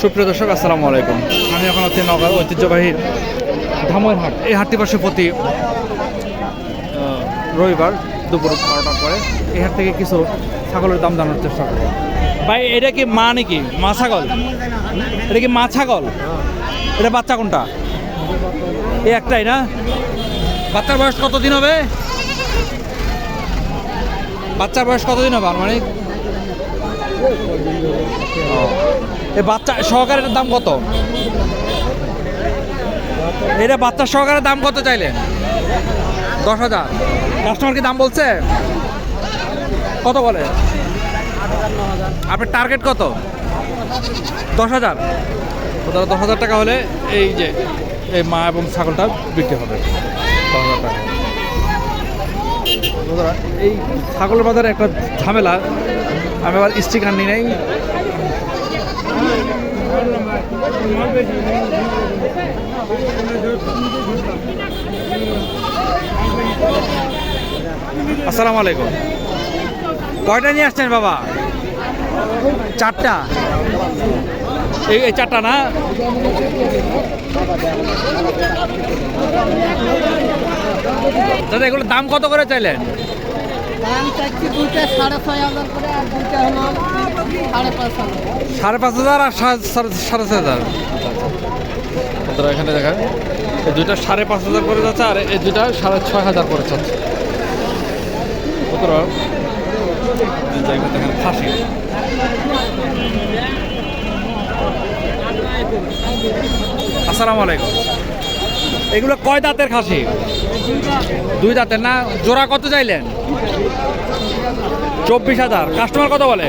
সুপ্রিয় দর্শক আসসালামু আলাইকুম। আমি এখন হচ্ছে নগর ঐতিহ্যবাহী ধামইর হাট এই হাটটি পাশে প্রতি রবিবার দুপুর বারোটার পরে। এই হাট থেকে কিছু ছাগলের দাম জানার চেষ্টা করব। ভাই এটা কি মা নাকি? মা ছাগল? এটা কি মা ছাগল? এটা বাচ্চা কোনটা? এই একটাই না? বাচ্চার বয়স কতদিন হবে? বাচ্চার বয়স কতদিন হবে আনুমানিক? বাচ্চা সহকারের দাম কত? এটা বাচ্চা সহকারের দাম কত চাইলেন দশ হাজার। কাস্টমার কি দাম বলছে? কত বলে? আপনার টার্গেট কত? দশ হাজার। তাহলে দশ হাজার টাকা হলে এই যে, এই মা এবং ছাগলটা বিক্রি হবে। দশ হাজার টাকা। এই ছাগলের বাজারে একটা ঝামেলা। আমি আবার স্টিকার নিই নাই। আসসালামু আলাইকুম। কয়টা নিয়ে আসছেন বাবা? চারটা? এই চারটা না? দাদা, এগুলোর দাম কত করে চাইলেন? দাম চাচ্ছি দুইটা, সাড়ে ছয় হাজার করে, আর দুইটা হলো সাড়ে পাঁচ হাজার আর সাড়ে ছয় হাজার। বন্ধুরা এখানে দেখেন, এই দুইটা সাড়ে পাঁচ হাজার করে যাচ্ছে আর এই দুইটা সাড়ে ছয় হাজার করে যাচ্ছে। খাসি। আসসালামু আলাইকুম। এগুলো কয় দাঁতের খাসি? দুই দাঁতের না? জোড়া কত চাইলেন? চব্বিশ হাজার। কাস্টমার কত বলে?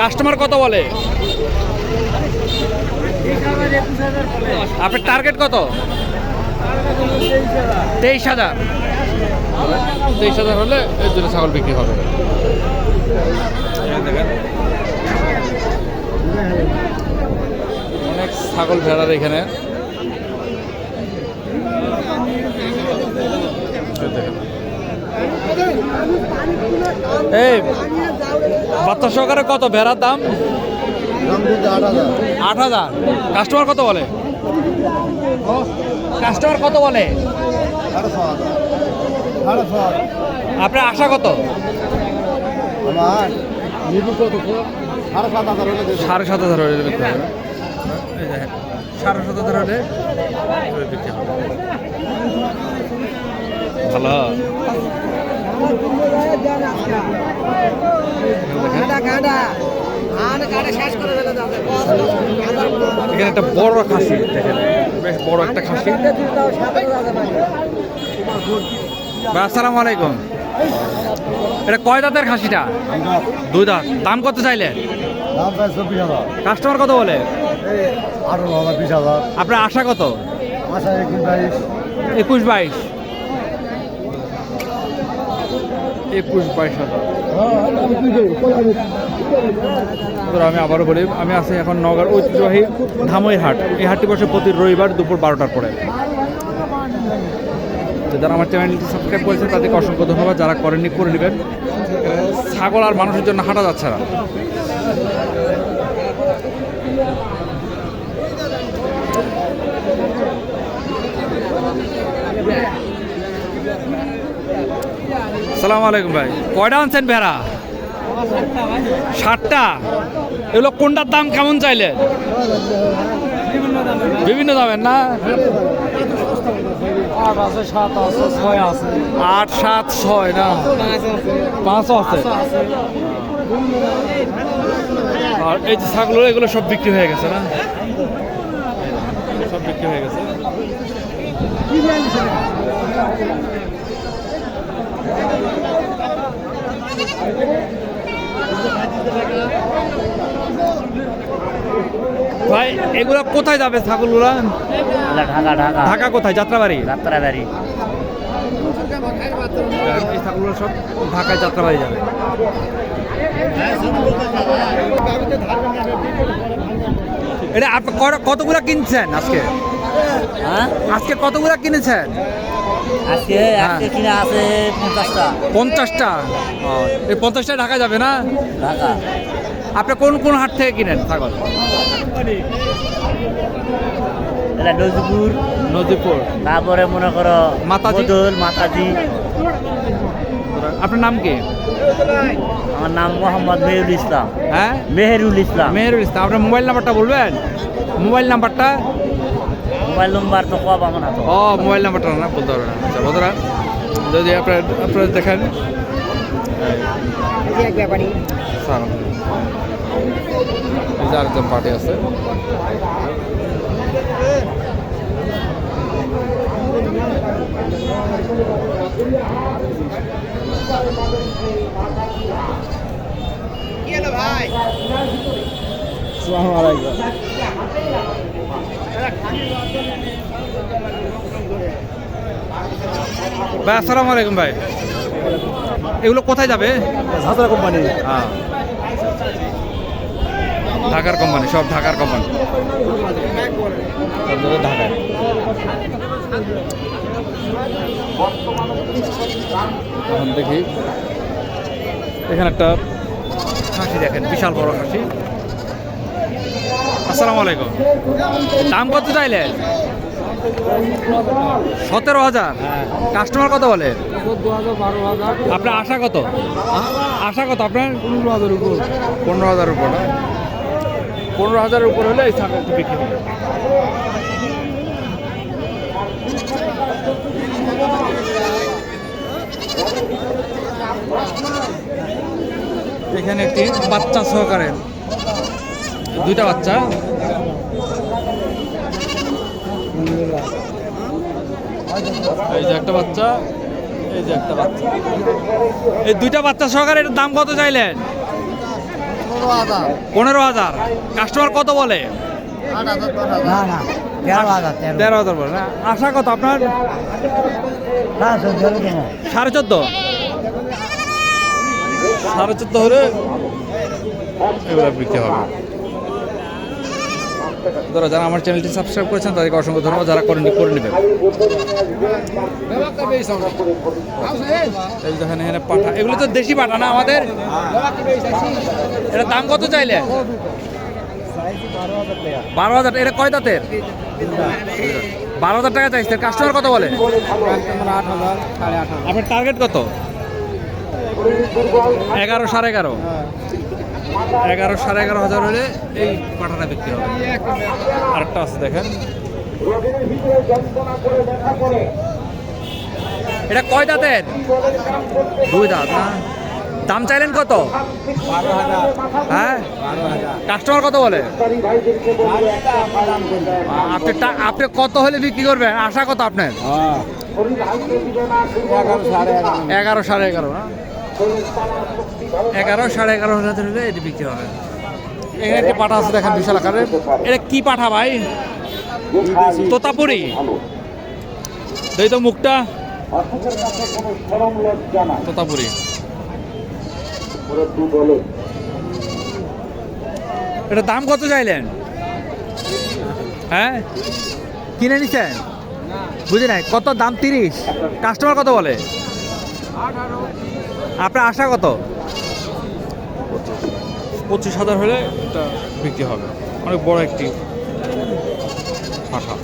কাস্টমার কত বলে? আপনার টার্গেট কত? তেইশ হাজার। তেইশ হাজার হলে এই দুটো ছাগল বিক্রি হবে। অনেক ছাগল ভেড়ার এখানে এই দেখেন। এই, বাচ্চা সহকারে কত? ভেড়ার দাম? আট হাজার। কাস্টমার কত বলে? কাস্টমার কত বলে? আপনার আশা কত? সাড়ে সাত হাজার সাড়ে সাত হাজার সাড়ে সাত হাজার হলে বিক্রি হবে। ভালো। এখানে একটা বড় খাসি দেখেন। বেশ বড় একটা খাসি। ভাই, আসসালামু আলাইকুম। এটা কয় দাঁতের খাসিটা? দুই দাঁত। দাম কত হাজার। কাস্টমার কত বলে? আঠারো হাজার বিশ হাজার। আপনার আশা কত? মাসে একুশ বাইশ। একুশ বাইশ। একুশ বাইশ হাজার। আমি আবারও বলি, আমি আছি এখন নগর ঐতিহ্যবাহী ধামই হাট। এই হাটটি বসে প্রতি রবিবার দুপুর বারোটার পরে। যারা আমার চ্যানেলটি সাবস্ক্রাইব করেছেন, তাদেরকে অসংখ্য ধন্যবাদ। যারা করেননি, করে নেবেন। ছাগল আর মানুষের জন্য হাঁটা যাচ্ছে না। সালাম আলাইকুম ভাই। কয়টা আনছেন ভেড়া? ষাটটা এগুলো কোনটার দাম কেমন চাইলে? বিভিন্ন দামের না? আট আছে সাত আছে ছয় আছে। আট সাত ছয় না? পাঁচও আছে। আর এই যে ছাগলগুলো এগুলো সব বিক্রি হয়ে গেছে না? সব বিক্রি হয়ে গেছে। ভাই এগুলা কোথায় যাবে ছাগলগুলা? ঢাকা ঢাকা। ঢাকা কোথায়? যাত্রাবাড়ি? যাত্রাবাড়ি। এই ছাগলগুলো সব ঢাকায় যাত্রাবাড়ি যাবে। এটা কতগুলা কিনছেন আজকে? হ্যাঁ? আজকে কতগুলা কিনেছেন? পঞ্চাশটা। এই পঞ্চাশটা ঢাকা যাবে না? আপনি কোন কোন হাট থেকে কিনেন ছাগল? এটা নজপুর নদীপুর তারপরে মনে করো মাতাজি। মাতাজি। আপনার নাম কি? আমার নাম মোহাম্মদ মেহরুল ইসলাম। হ্যাঁ? মেহেরুল ইসলাম। মেহরুল ইসলাম। আপনার মোবাইল নাম্বারটা বলবেন? মোবাইল নাম্বারটা? মোবাইল নম্বর তো কব আমার হাতে ও মোবাইল নাম্বারটা না বলতে পারবেন না। আচ্ছা বন্ধুরা যদি আপনার আপনারা দেখেন। আরেকজন পার্টি আছে। ভাই? আসসালামু আলাইকুম ভাই। এগুলো কোথায় যাবে? সাঁতরা কোম্পানি। হ্যাঁ। ঢাকার কোম্পানি সব ঢাকার কোম্পানি। ঢাকায়। এখন দেখি। এখানে একটা খাসি দেখেন বিশাল বড় খাসি আসসালামু আলাইকুম। দাম কত চাইলে? সতেরো হাজার। কাস্টমার কত বলে? আপনার আশা কত? আশা কত আপনার? পনেরো হাজার উপর পনেরো হাজার উপর পনেরো হাজারের উপর হলে এই ছাগলটি বিক্রি হবে এখানে একটি বাচ্চা সহকারে দুইটা বাচ্চা। এই যে একটা বাচ্চা এই যে একটা বাচ্চা। এই দুইটা বাচ্চা সহকারে এটার দাম কত চাইলেন? পনেরো হাজার। কাস্টমার কত বলে? তেরো হাজার বলে না? আশা কত আপনার? সাড়ে চোদ্দ? সাড়ে চোদ্দ হলে এগুলো বিক্রি হবে। ধরো, যারা আমার চ্যানেলটি সাবস্ক্রাইব করেছেন, তাদেরকে অসংখ্য ধন্যবাদ, যারা করেন করে নেবেন। পাঠা। এগুলো তো দেশি পাঠা না আমাদের? এটা দাম কত চাইলে? বারো হাজার, এটা কয় দাঁতের? বারো হাজার টাকা চাইছে। কাস্টমার কত বলে? আপনার টার্গেট কত? এগারো সাড়ে এগারো। এগারো সাড়ে এগারো হাজার হলে এই পাঠাটা বিক্রি হবে। আরেকটা আছে দেখেন। এটা কয় দাঁতের? দুই দাঁত না? দাম চাইলেন কত? হ্যাঁ? কাস্টমার কত বলে? আপনি আপনি কত হলে বিক্রি করবেন? আশা কত আপনার? হ্যাঁ। এগারো সাড়ে এগারো। এগারো সাড়ে এগারো না? এগারো, সাড়ে এগারো হাজার হলে এটি বিক্রি হবে। এখানে একটা পাঠা আছে, দেখেন বিশাল আকারের। এটা কি পাঠা ভাই? তোতাপুরি। এই তো মুখটা তোতাপুরি। এটা দাম কত চাইলেন? হ্যাঁ? কিনে নিছেন? বুঝি নাই। কত দাম তিরিশ? কাস্টমার কত বলে? আপনার আশা কত? পঁচিশ হাজার হলে এটা বিক্রি হবে। অনেক বড় একটি পাঠা।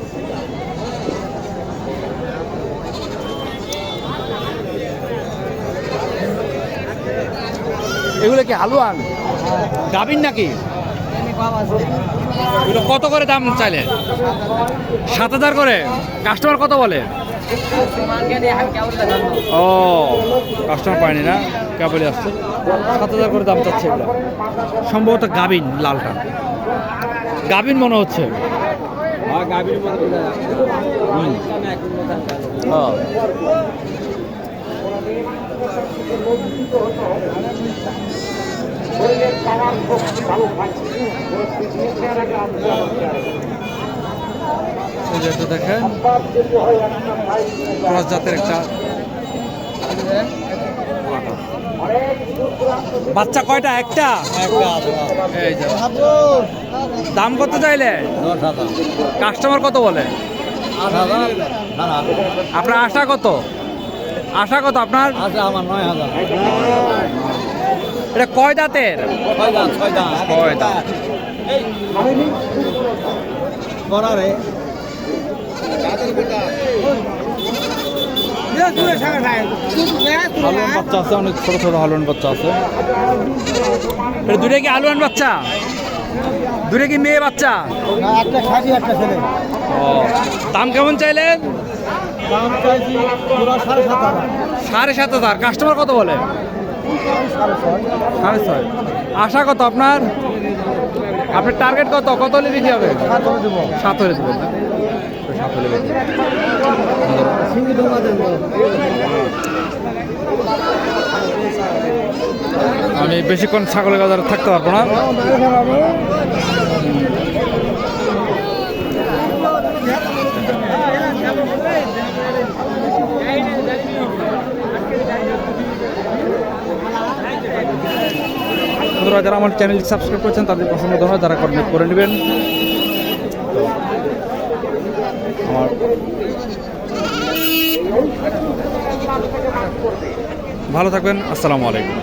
এগুলো কি হালুয়ান? গাবিন নাকি? এগুলো কত করে দাম চাইলে সাত হাজার করে? কাস্টমার কত বলে? ও কাস্টমার পায়নি না? কেবলই আসছে? সাত হাজার করে দাম চাচ্ছে এগুলো। সম্ভবত গাবিন লালটা। গাবিন মনে হচ্ছে। এটা দেখেন ক্রস জাতের একটা বাচ্চা কয়টা? একটা? দাম কত চাইলে? কাস্টমার কত বলে? আপনার আশা কত? আশা কত আপনার? আছে আমার নয় হাজার। এটা কয় দাঁতের? ছয় দাঁত হালুয়ান বাচ্চা আছে অনেক ছোট ছোট হালুয়ান বাচ্চা আছে। দুটো কি হালুয়ান বাচ্চা? দুটো কি মেয়ে বাচ্চা? একটা খাসি একটা ছেলে। ও দাম কেমন চাইলেন? দাম চাইছি সাড়ে সাত হাজার। সাড়ে সাত হাজার। কাস্টমার কত বলে? সাড়ে ছয়। আশা কত আপনার? আপনার টার্গেট কত? কত হলে বিক্রি হবে? সাত হলে দেবো। সাত হলে আমি বেশিক্ষণ ছাগলের বাজারে থাকতে পারব না। বন্ধুরা যারা আমার চ্যানেল সাবস্ক্রাইব করেছেন, তাদের পছন্দ হয় যারা কমেন্ট করে নেবেন। আমার ভালো থাকবেন, আসসালামু আলাইকুম।